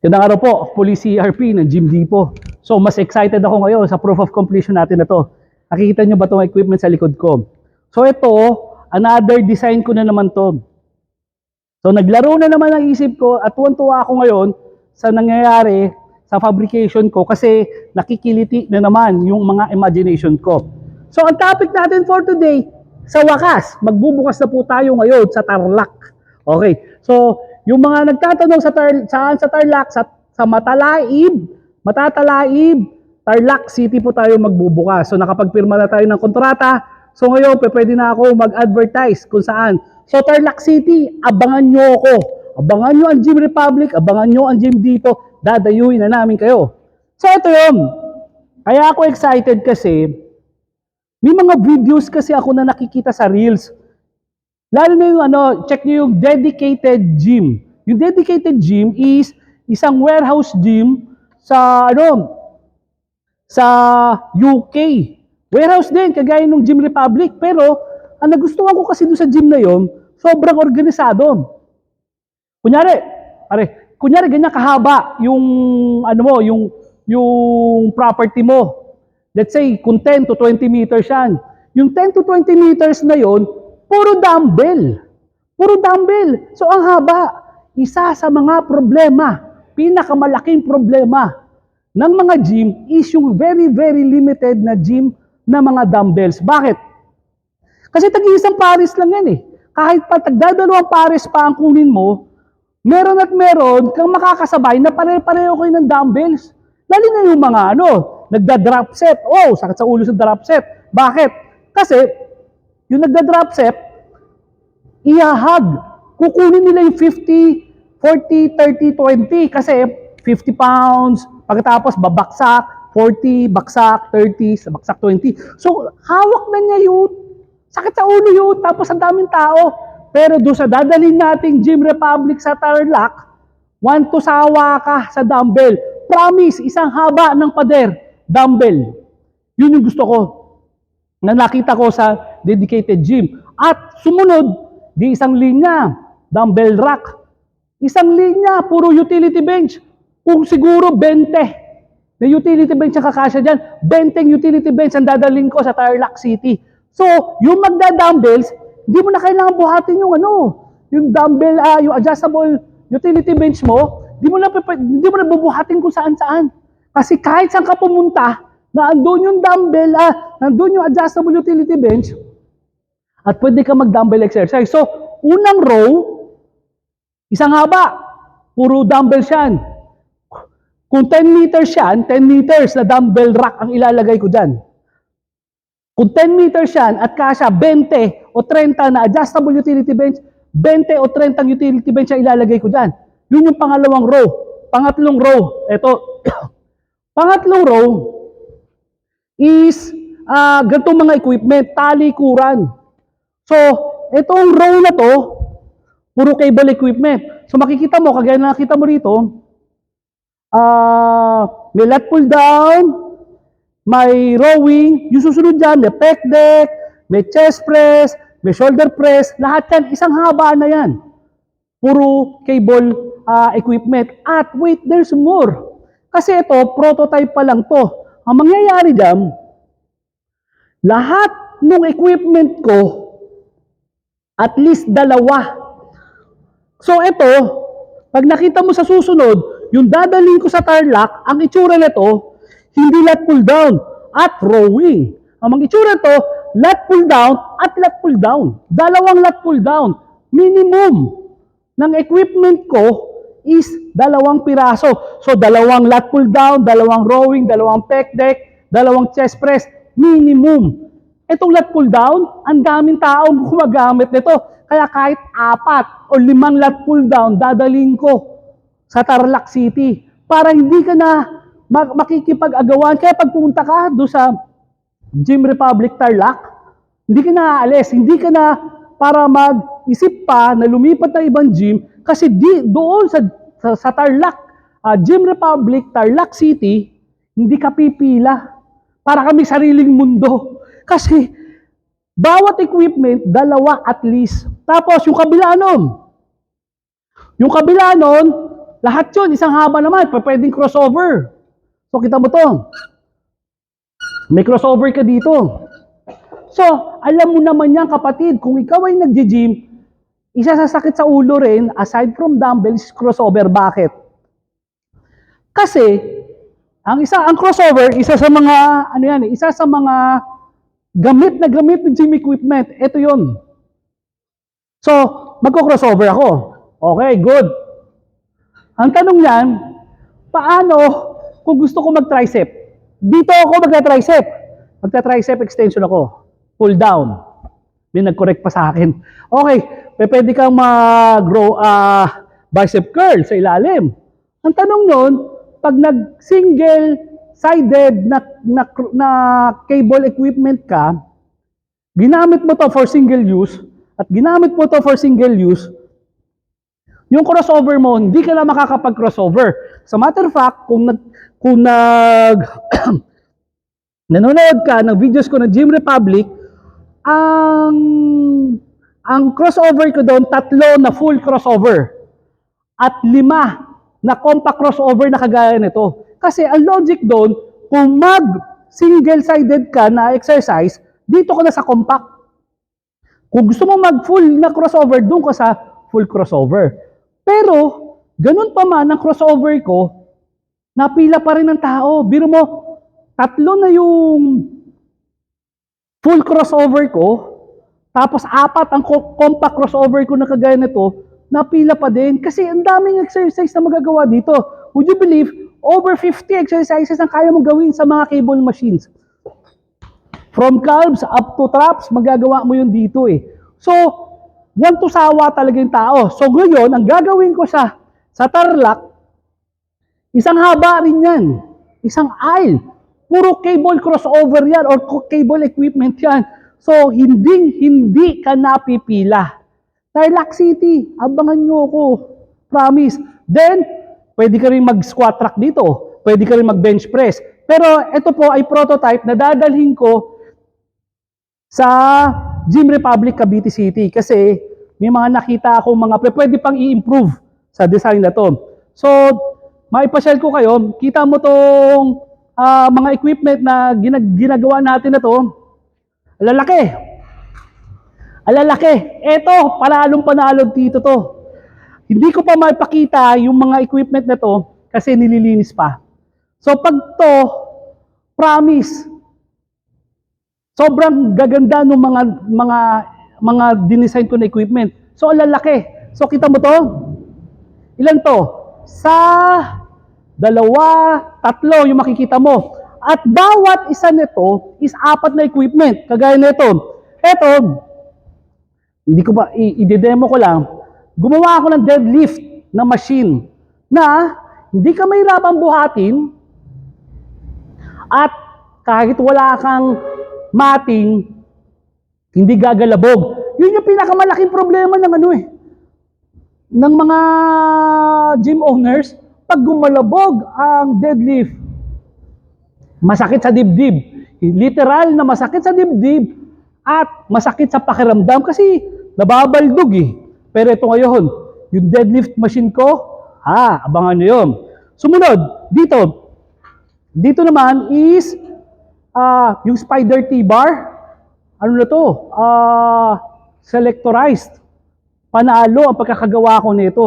Gandang araw po, Police CRP ng Gym Depot. So, mas excited ako ngayon sa proof of completion natin na to. Nakikita nyo ba itong equipment sa likod ko? So, ito, another design ko na naman to. So, naglaro na naman ang isip ko at tuwan-tuwa ako ngayon sa nangyayari sa fabrication ko kasi nakikiliti na naman yung mga imagination ko. So, ang topic natin for today, sa wakas, magbubukas na po tayo ngayon sa Tarlac. Okay, so yung mga nagtatanong sa tar, saan sa Tarlac, sa, sa Matalaib, Matatalaib, Tarlac City po tayo magbubukas. So nakapagpirma na tayo ng kontrata. So ngayon, pwede na ako mag-advertise kung saan. So Tarlac City, abangan nyo ako. Abangan nyo ang Gym Republic, abangan nyo ang Gym Depot. Dadayuin na namin kayo. So ito yun. Kaya ako excited kasi may mga videos kasi ako na nakikita sa Reels. Lalo na yung ano, check nyo yung dedicated gym. Yung dedicated gym is isang warehouse gym sa ano, sa UK. Warehouse din, kagaya ng Gym Republic. Pero, ang nagustuhan ko kasi doon sa gym na yon, sobrang organisado. Kunyari, pare, kunyari ganyan kahaba yung ano mo, yung yung property mo. Let's say kung 10 to 20 meters yan. Yung 10 to 20 meters na yon, puro dumbbell. Puro dumbbell. So ang haba, isa sa mga problema, pinakamalaking problema ng mga gym is yung very very limited na gym na mga dumbbells. Bakit? Kasi tag-iisang pares lang yan eh. Kahit pa tagdadalawang pares pa ang kunin mo, meron at meron kang makakasabay na pare-pareho kayo ng dumbbells. Lalo na yung mga ano, nagda-drop set. Oh, sakit sa ulo sa drop set. Bakit? Kasi, yung nagda-drop set, ihahag. Kukunin nila yung 50, 40, 30, 20. Kasi, 50 pounds, pagkatapos babaksak, 40, baksak, 30, sa baksak 20. So, hawak na niya yun. Sakit sa ulo yun. Tapos, ang daming tao. Pero doon sa dadalhin nating Gym Republic sa Tarlac, want to sawa ka sa dumbbell. Promise, isang haba ng pader, dumbbell. Yun yung gusto ko na nakita ko sa dedicated gym. At sumunod, di isang linya, dumbbell rack. Isang linya, puro utility bench. Kung siguro 20 na utility bench ang kakasya dyan, 20 utility bench ang dadaling ko sa Tarlac City. So, yung magda-dumbbells, hindi mo na kailangan buhatin yung ano, yung dumbbell, ah, yung adjustable utility bench mo, hindi mo na, hindi mo na bubuhatin kung saan-saan. Kasi kahit saan ka pumunta, na andun yung dumbbell, ah, nandun yung adjustable utility bench, at pwede ka mag-dumbbell exercise. So, unang row, isang haba, puro dumbbells yan. Kung 10 meters yan, 10 meters na dumbbell rack ang ilalagay ko dyan. Kung 10 meters yan at kasya 20 o 30 na adjustable utility bench, 20 o 30 ang utility bench ang ilalagay ko dyan. Yun yung pangalawang row. Pangatlong row, eto. Pangatlong row is ah ganitong mga equipment, talikuran. So, itong row na to, puro cable equipment. So makikita mo, kagaya na nakita mo rito, ah may lat pull down, may rowing, yung susunod dyan, may pec deck, may chest press, may shoulder press, lahat yan, isang haba na yan. Puro cable ah, equipment. At wait, there's more. Kasi ito, prototype pa lang to. Ang mangyayari dyan, lahat ng equipment ko, at least dalawa. So ito, pag nakita mo sa susunod, yung dadalhin ko sa Tarlac, ang itsura nito, hindi lat pull down at rowing. Ang mga itsura nito, lat pull down at lat pull down. Dalawang lat pull down. Minimum ng equipment ko is dalawang piraso. So dalawang lat pull down, dalawang rowing, dalawang pec deck, dalawang chest press, minimum. Itong lat pull down, ang daming taong gumagamit nito. Kaya kahit apat o limang lat pull down, dadaling ko sa Tarlac City para hindi ka na makikipag-agawan. Kaya pag pumunta ka doon sa Gym Republic Tarlac, hindi ka na aalis, hindi ka na para mag-isip pa na lumipat ng ibang gym kasi di, doon sa, sa, sa Tarlac, ah, Gym Republic, Tarlac City, hindi ka pipila. Para kami sariling mundo. Kasi bawat equipment, dalawa at least. Tapos yung kabila nun, yung kabila nun, lahat yun, isang haba naman, pwedeng crossover. So, kita mo to. May crossover ka dito. So, alam mo naman yan kapatid, kung ikaw ay nagji-gym, isa sa sakit sa ulo rin, aside from dumbbells, crossover. Bakit? Kasi, ang isa, ang crossover, isa sa mga, ano yan, isa sa mga gamit na gamit ng gym equipment. Ito yun. So, magko-crossover ako. Okay, good. Ang tanong niyan, paano kung gusto ko mag-tricep? Dito ako magta-tricep. Magta-tricep extension ako. Pull down. May nag-correct pa sa akin. Okay, pwede kang mag-grow ah, bicep curl sa ilalim. Ang tanong nun, pag nag-single sided na, na, na cable equipment ka, ginamit mo to for single use, at ginamit mo to for single use, yung crossover mo, hindi ka na makakapag-crossover. Sa matter of fact, kung nag, kung nag, nanonood ka ng videos ko ng Gym Republic, ang, ang crossover ko doon, tatlo na full crossover. At lima na compact crossover na kagaya nito. Kasi ang logic doon, kung mag single-sided ka na exercise, dito ka na sa compact. Kung gusto mo mag full na crossover, doon ka sa full crossover. Pero, ganun pa man ang crossover ko, napila pa rin ng tao. Biro mo, tatlo na yung full crossover ko, tapos apat ang co- compact crossover ko na kagaya nito, napila pa din. Kasi ang daming exercise na magagawa dito. Would you believe, over 50 exercises ang kaya mong gawin sa mga cable machines. From calves up to traps, magagawa mo yun dito eh. So, want to sawa talaga yung tao. So, ngayon, ang gagawin ko sa, sa Tarlac, isang haba rin yan. Isang aisle. Puro cable crossover yan or cable equipment yan. So, hindi, hindi ka napipila. Tarlac City, abangan nyo ako. Promise. Then, pwede ka rin mag-squat rack dito. Pwede ka rin mag-bench press. Pero ito po ay prototype na dadalhin ko sa Gym Republic Cavite City kasi may mga nakita ako mga pwede pang i-improve sa design na to. So, maipasyal ko kayo, kita mo tong ah, mga equipment na ginag- ginagawa natin na to, lalaki. Alalaki. Eto, panalong panalo dito to. Hindi ko pa maipakita yung mga equipment na to kasi nililinis pa. So pag to, promise, sobrang gaganda ng mga mga mga dinesign ko na equipment. So ang lalaki. So kita mo to? Ilan to? Sa dalawa, tatlo yung makikita mo. At bawat isa nito is apat na equipment. Kagaya nito. Ito, hindi ko ba, i-demo ko lang, gumawa ako ng deadlift na machine na hindi ka mahirapang buhatin at kahit wala kang mating, hindi gagalabog. Yun yung pinakamalaking problema ng ano eh, ng mga gym owners, pag gumalabog ang deadlift, masakit sa dibdib. Literal na masakit sa dibdib at masakit sa pakiramdam kasi nababaldog eh. Pero ito ngayon, yung deadlift machine ko, ha, abangan nyo yun. Sumunod, dito, dito naman is ah yung spider T-bar. Ano na to? Ah, selectorized. Panalo ang pagkakagawa ko nito.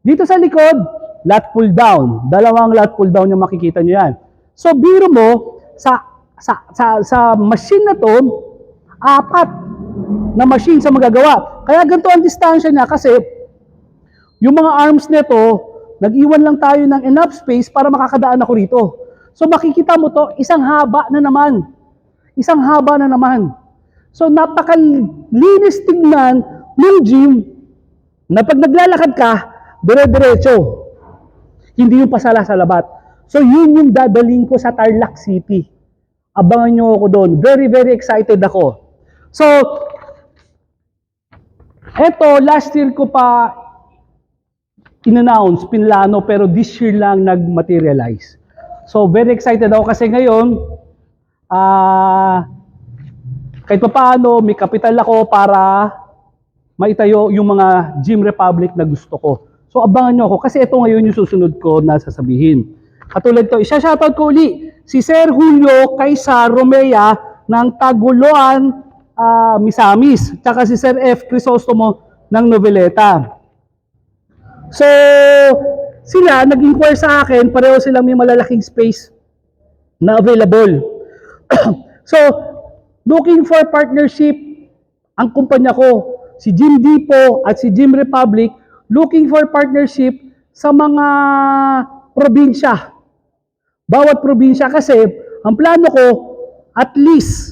Dito sa likod, lat pull down. Dalawang lat pull down yung makikita nyo yan. So, biro mo, sa, sa, sa, sa machine na to, apat na machine sa magagawa. Kaya ganito ang distansya niya kasi yung mga arms nito, nag-iwan lang tayo ng enough space para makakadaan ako rito. So makikita mo to, isang haba na naman. Isang haba na naman. So napakalinis tignan ng gym na pag naglalakad ka, dire-diretso. Hindi yung pasala sa labat. So yun yung dadaling ko sa Tarlac City. Abangan nyo ako doon. Very, very excited ako. So, eto, last year ko pa in-announce, pinlano, pero this year lang nag-materialize. So, very excited ako kasi ngayon, ah, kahit pa paano, may kapital ako para maitayo yung mga Gym Republic na gusto ko. So abangan nyo ako kasi ito ngayon yung susunod ko na sasabihin. Katulad to, isa-shoutout ko uli si Sir Julio Kaysa Romea ng Taguluan ah, Misamis. Tsaka si Sir F. Crisostomo ng Noveleta. So, sila, nag-inquire sa akin, pareho silang may malalaking space na available. so, looking for partnership, ang kumpanya ko, si Jim Depot at si Jim Republic, looking for partnership sa mga probinsya. Bawat probinsya kasi, ang plano ko, at least,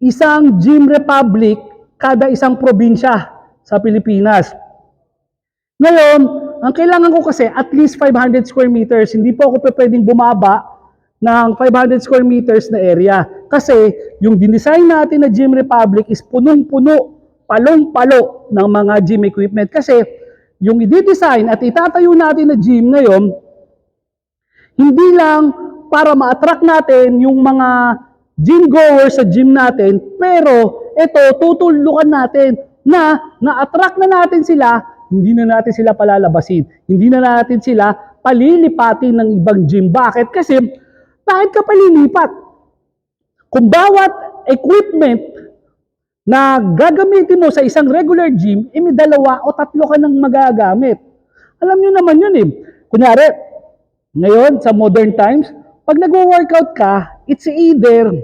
isang Jim Republic kada isang probinsya sa Pilipinas. Ngayon, ang kailangan ko kasi at least 500 square meters. Hindi po ako pwedeng bumaba ng 500 square meters na area. Kasi yung dinesign natin na Gym Republic is punong-puno, palong-palo ng mga gym equipment. Kasi yung i-design at itatayo natin na gym ngayon, hindi lang para ma-attract natin yung mga gym goers sa gym natin, pero ito, tutulukan natin na na-attract na natin sila, hindi na natin sila palalabasin. Hindi na natin sila palilipatin ng ibang gym. Bakit? Kasi, bakit ka palilipat? Kung bawat equipment na gagamitin mo sa isang regular gym, eh may dalawa o tatlo ka nang magagamit. Alam nyo naman yun eh. Kunyari, ngayon, sa modern times, pag nag-workout ka, it's either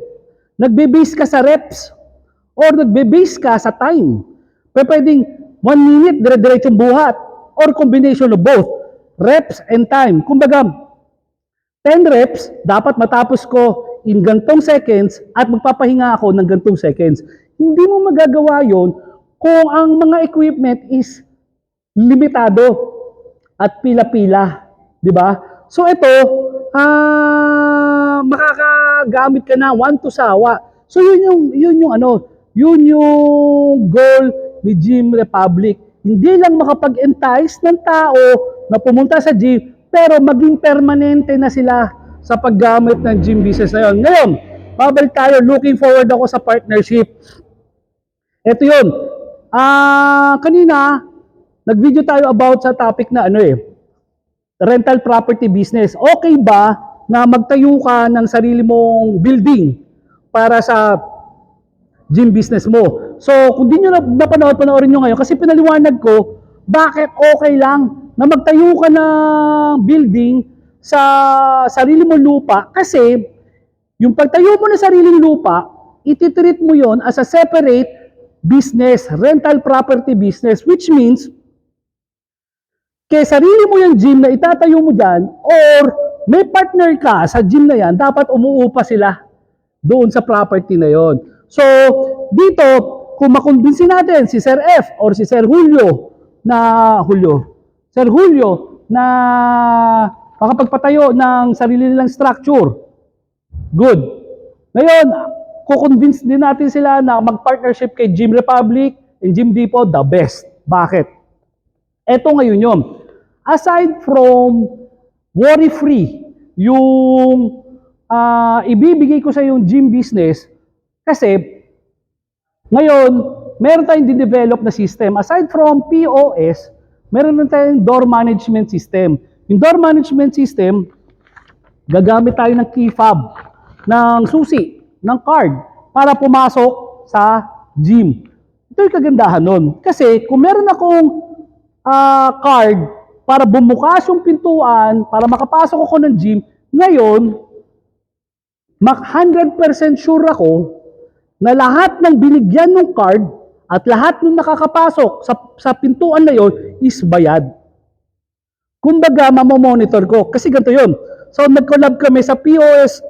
nagbe-base ka sa reps or nagbe-base ka sa time. Pero pwedeng 1 minute, dire-diretsong buhat or combination of both, reps and time. Kumbaga, 10 reps, dapat matapos ko in gantong seconds at magpapahinga ako ng gantong seconds. Hindi mo magagawa yon kung ang mga equipment is limitado at pila-pila. Di ba? So ito, ah makakagamit ka na one to sawa. So yun yung, yun yung ano, yun yung goal ni Gym Republic. Hindi lang makapag-entice ng tao na pumunta sa gym, pero maging permanente na sila sa paggamit ng gym business na yun. Ngayon, babalik tayo, looking forward ako sa partnership. Ito yun. Ah, kanina, nag-video tayo about sa topic na ano eh, rental property business. Okay ba na magtayo ka ng sarili mong building para sa gym business mo? So, kung di nyo na napanood, panoorin nyo ngayon kasi pinaliwanag ko bakit okay lang na magtayo ka ng building sa sarili mong lupa kasi yung pagtayo mo ng sariling lupa, ititreat mo yon as a separate business, rental property business, which means kaya sarili mo yung gym na itatayo mo dyan or may partner ka sa gym na yan, dapat umuupa sila doon sa property na yon. So, dito, kung makumbinsin natin si Sir F or si Sir Julio na Julio, Sir Julio na makapagpatayo ng sarili nilang structure, good. Ngayon, kukonvince din natin sila na mag-partnership kay Gym Republic and Gym Depot, the best. Bakit? Eto ngayon yun. Aside from worry-free, yung ah, ibibigay ko sa yung gym business, kasi ngayon, meron tayong dinevelop na system. Aside from POS, meron na tayong door management system. Yung door management system, gagamit tayo ng key fob, ng susi, ng card, para pumasok sa gym. Ito yung kagandahan nun. Kasi kung meron akong ah, card para bumukas yung pintuan, para makapasok ako ng gym, ngayon, mak 100% sure ako na lahat ng binigyan ng card at lahat ng nakakapasok sa, sa pintuan na yon is bayad. Kumbaga, mamomonitor ko. Kasi ganito yun. So, nag-collab kami sa POS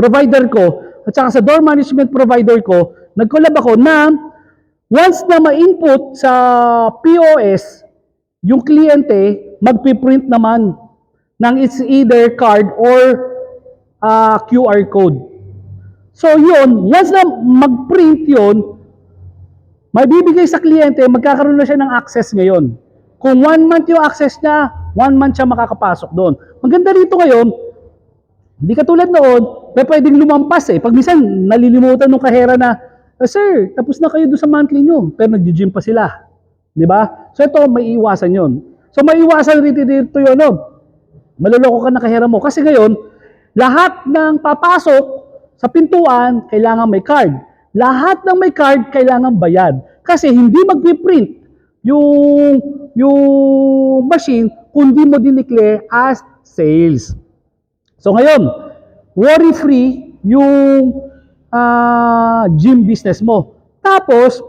provider ko at saka sa door management provider ko, nag-collab ako na once na ma-input sa POS, yung kliyente, magpiprint naman ng it's either card or ah, QR code. So yun, once na mag-print yun, may bibigay sa kliyente, magkakaroon na siya ng access ngayon. Kung one month yung access niya, one month siya makakapasok doon. Maganda rito ngayon, hindi katulad noon, may pwedeng lumampas eh. Pag minsan, nalilimutan ng kahera na, "Ah, Sir, tapos na kayo doon sa monthly nyo, pero nag-gym pa sila. Di ba? So ito, may iwasan yon. So maiwasan rin dito yun, no? Maluloko ka na kahira mo. Kasi ngayon, lahat ng papasok sa pintuan, kailangan may card. Lahat ng may card, kailangan bayad. Kasi hindi magpiprint yung, yung machine kung di mo dineclare as sales. So ngayon, worry-free yung ah, gym business mo. Tapos,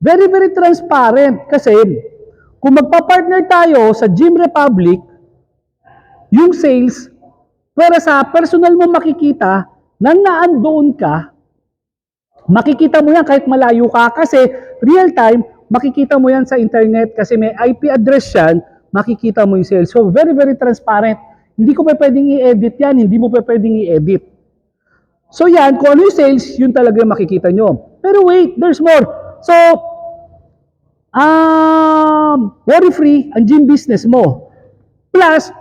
very, very transparent kasi kung magpa-partner tayo sa Gym Republic, yung sales, para sa personal mo makikita, nang naandoon ka, makikita mo yan kahit malayo ka kasi real time, makikita mo yan sa internet kasi may IP address yan, makikita mo yung sales. So, very, very transparent. Hindi ko pa pwedeng i-edit yan, hindi mo pa pwedeng i-edit. So yan, kung ano yung sales, yun talaga yung makikita nyo. Pero wait, there's more. So, um, worry-free ang gym business mo. Plus,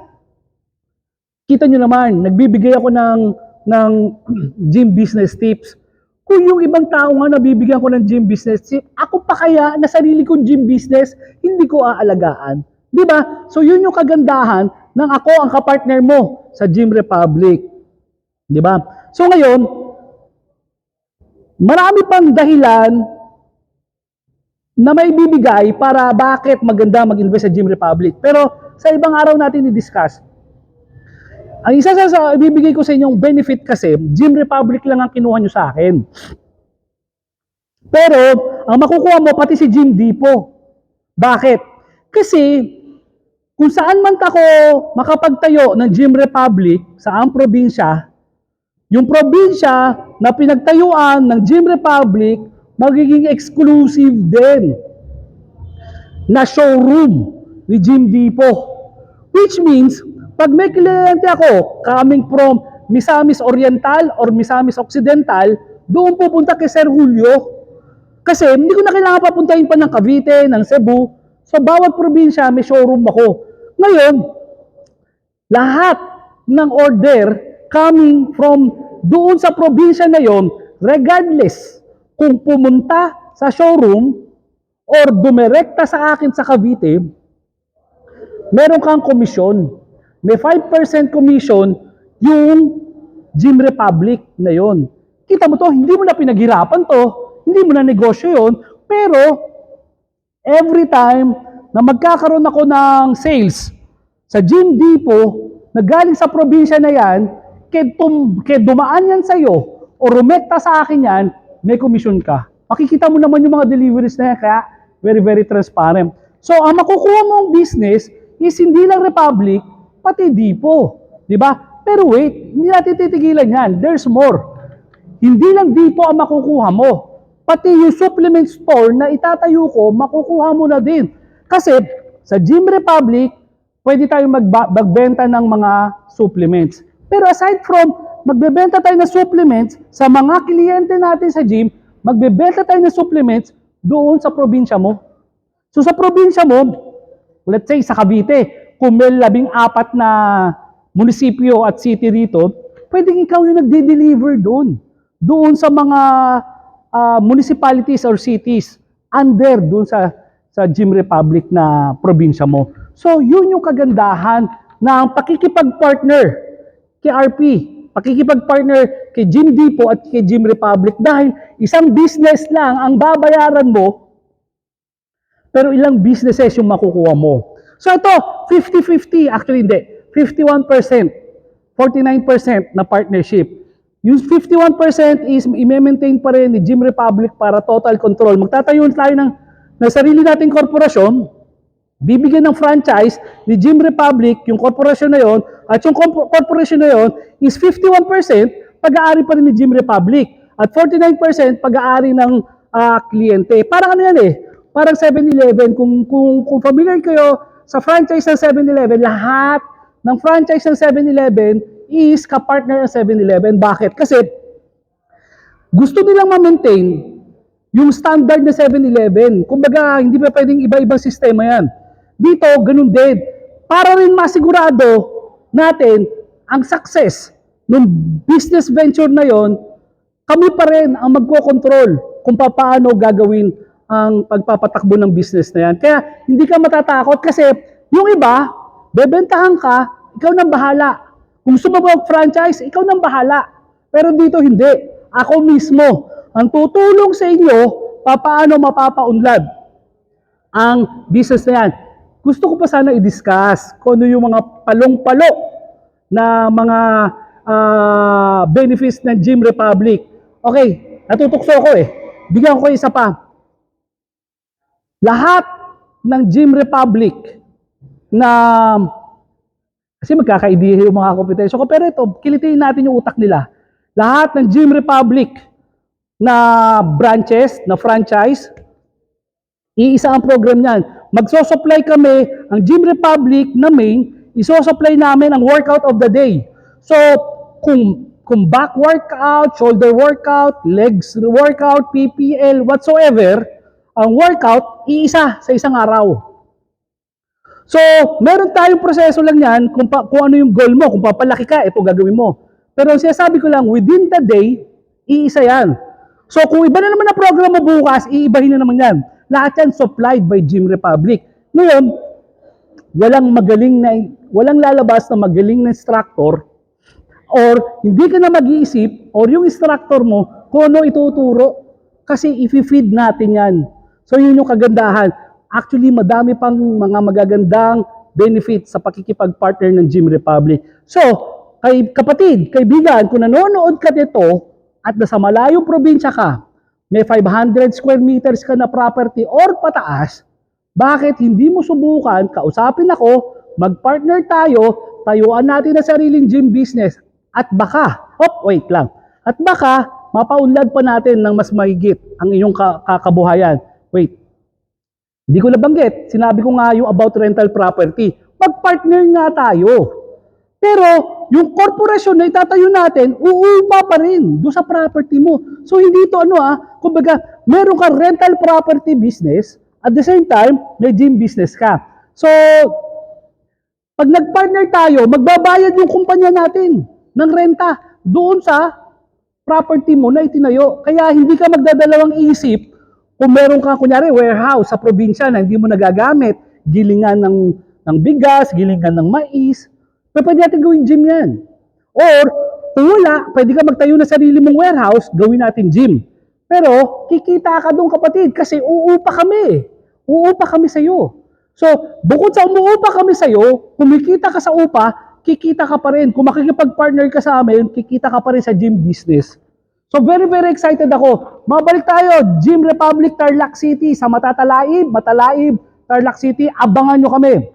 kita nyo naman, nagbibigay ako ng, ng gym business tips. Kung yung ibang tao nga nabibigyan ko ng gym business tip, ako pa kaya na sarili kong gym business, hindi ko aalagaan. Di ba? So yun yung kagandahan ng ako ang kapartner mo sa Gym Republic. Di ba? So ngayon, marami pang dahilan na may bibigay para bakit maganda mag-invest sa Gym Republic. Pero sa ibang araw natin i-discuss. Ang isa sa, sa ibibigay ko sa inyong benefit kasi, Gym Republic lang ang kinuha nyo sa akin. Pero, ang makukuha mo pati si Gym Depot. Bakit? Kasi, kung saan man ako makapagtayo ng Gym Republic sa ang probinsya, yung probinsya na pinagtayuan ng Gym Republic, magiging exclusive din na showroom ni Gym Depot. Which means, pag may kliyente ako coming from Misamis Oriental or Misamis Occidental, doon pupunta kay Sir Julio. Kasi hindi ko na kailangan papuntahin pa ng Cavite, ng Cebu. Sa bawat probinsya, may showroom ako. Ngayon, lahat ng order coming from doon sa probinsya na yon, regardless kung pumunta sa showroom or dumirekta sa akin sa Cavite, meron kang komisyon. May 5% commission yung Gym Republic na yon. Kita mo to, hindi mo na pinaghirapan to, hindi mo na negosyo yon, pero every time na magkakaroon ako ng sales sa Gym Depot na galing sa probinsya na yan, kaya, kaya dumaan yan sa'yo o rumekta sa akin yan, may commission ka. Makikita mo naman yung mga deliveries na yan, kaya very, very transparent. So, ang makukuha mong business is hindi lang Republic, pati Depot. Di ba? Pero wait, hindi natin titigilan yan. There's more. Hindi lang Depot ang makukuha mo. Pati yung supplement store na itatayo ko, makukuha mo na din. Kasi sa Gym Republic, pwede tayong magbenta ng mga supplements. Pero aside from magbebenta tayo ng supplements sa mga kliyente natin sa gym, magbebenta tayo ng supplements doon sa probinsya mo. So sa probinsya mo, let's say sa Cavite, kung may labing apat na munisipyo at city rito, pwedeng ikaw yung nagde-deliver doon. Doon sa mga ah, municipalities or cities under doon sa sa Gym Republic na probinsya mo. So, yun yung kagandahan ng pakikipag-partner kay RP, pakikipag-partner kay Gym Depot at kay Gym Republic dahil isang business lang ang babayaran mo pero ilang businesses yung makukuha mo. So ito, 50-50, actually hindi, 51%, 49% na partnership. Yung 51% is i-maintain pa rin ni Gym Republic para total control. Magtatayo tayo ng, ng sarili nating korporasyon, bibigyan ng franchise ni Gym Republic, yung korporasyon na yon, at yung corp- korporasyon na yon is 51% pag-aari pa rin ni Gym Republic at 49% pag-aari ng ah, kliyente. Parang ano yan eh, parang 7-Eleven. Kung, kung, kung familiar kayo sa franchise ng 7-Eleven, lahat ng franchise ng 7-Eleven is kapartner ng 7-Eleven. Bakit? Kasi gusto nilang ma-maintain yung standard na 7-Eleven. Kumbaga, hindi pa pwedeng iba-ibang sistema yan. Dito, ganun din. Para rin masigurado natin ang success ng business venture na yon, kami pa rin ang magko-control kung paano gagawin ang pagpapatakbo ng business na yan. Kaya hindi ka matatakot kasi Yung iba, bebentahan ka, ikaw nang bahala. Kung gusto mo mag-franchise, ikaw nang bahala. Pero dito hindi. Ako mismo ang tutulong sa inyo papaano mapapaunlad ang business na yan. Gusto ko pa sana i-discuss kung ano yung mga palong-palo na mga ah, benefits ng Gym Republic. Okay, natutukso ko eh. Bigyan ko isa pa. Lahat ng Gym Republic na kasi magkakaidiya yung mga kompetensya ko. Pero ito, kilitiin natin yung utak nila. Lahat ng Gym Republic na branches, na franchise, iisa ang program niyan. Magsosupply kami, ang Gym Republic na main, isosupply namin ang workout of the day. So, kung kung back workout, shoulder workout, legs workout, PPL, whatsoever, ang workout, iisa sa isang araw. So, meron tayong proseso lang yan kung, pa, kung ano yung goal mo. Kung papalaki ka, ito gagawin mo. Pero ang sinasabi ko lang, within the day, iisa yan. So, kung iba na naman ang program mo bukas, iibahin na naman yan. Lahat yan supplied by Gym Republic. Ngayon, walang magaling na, walang lalabas na magaling na instructor or hindi ka na mag-iisip or yung instructor mo kung ano ituturo kasi i-feed natin yan. So yun yung kagandahan. Actually, madami pang mga magagandang benefits sa pakikipag-partner ng Gym Republic. So, kay kapatid, kaibigan, kung nanonood ka dito at nasa malayong probinsya ka, may 500 square meters ka na property or pataas, bakit hindi mo subukan, kausapin ako, mag-partner tayo, tayuan natin na sariling gym business at baka, hop, wait lang, at baka mapaunlad pa natin ng mas mahigit ang iyong ka- kakabuhayan. Wait, hindi ko nabanggit, sinabi ko nga yung about rental property. Mag-partner nga tayo. Pero yung korporasyon na itatayo natin, uupa pa rin doon sa property mo. So hindi ito ano ah, kumbaga meron ka rental property business, at the same time, may gym business ka. So, pag nag-partner tayo, magbabayad yung kumpanya natin ng renta doon sa property mo na itinayo. Kaya hindi ka magdadalawang isip kung meron ka, kunyari, warehouse sa probinsya na hindi mo nagagamit, gilingan ng, ng bigas, gilingan ng mais, pero pwede natin gawin gym yan. Or, kung wala, pwede ka magtayo na sarili mong warehouse, gawin natin gym. Pero, kikita ka doon kapatid, kasi uupa kami. Uupa kami sa'yo. So, bukod sa umuupa kami sa'yo, kumikita ka sa upa, kikita ka pa rin. Kung makikipag-partner ka sa amin, kikita ka pa rin sa gym business. So very very excited ako. Mabalik tayo, Gym Republic Tarlac City sa Matatalaib, Matalaib, Tarlac City. Abangan nyo kami.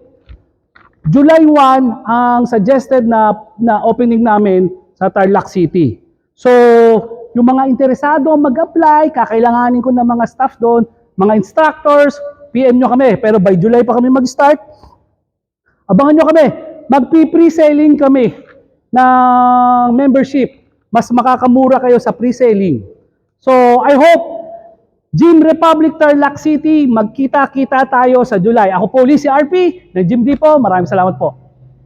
July 1 ang suggested na, na opening namin sa Tarlac City. So, yung mga interesado mag-apply, kakailanganin ko ng mga staff doon, mga instructors, PM nyo kami. Pero by July pa kami mag-start. Abangan nyo kami. Magpi-pre-selling kami ng membership mas makakamura kayo sa pre-selling. So, I hope Gym Republic Tarlac City, magkita-kita tayo sa July. Ako po ulit si RP ng Gym Depot. Maraming salamat po.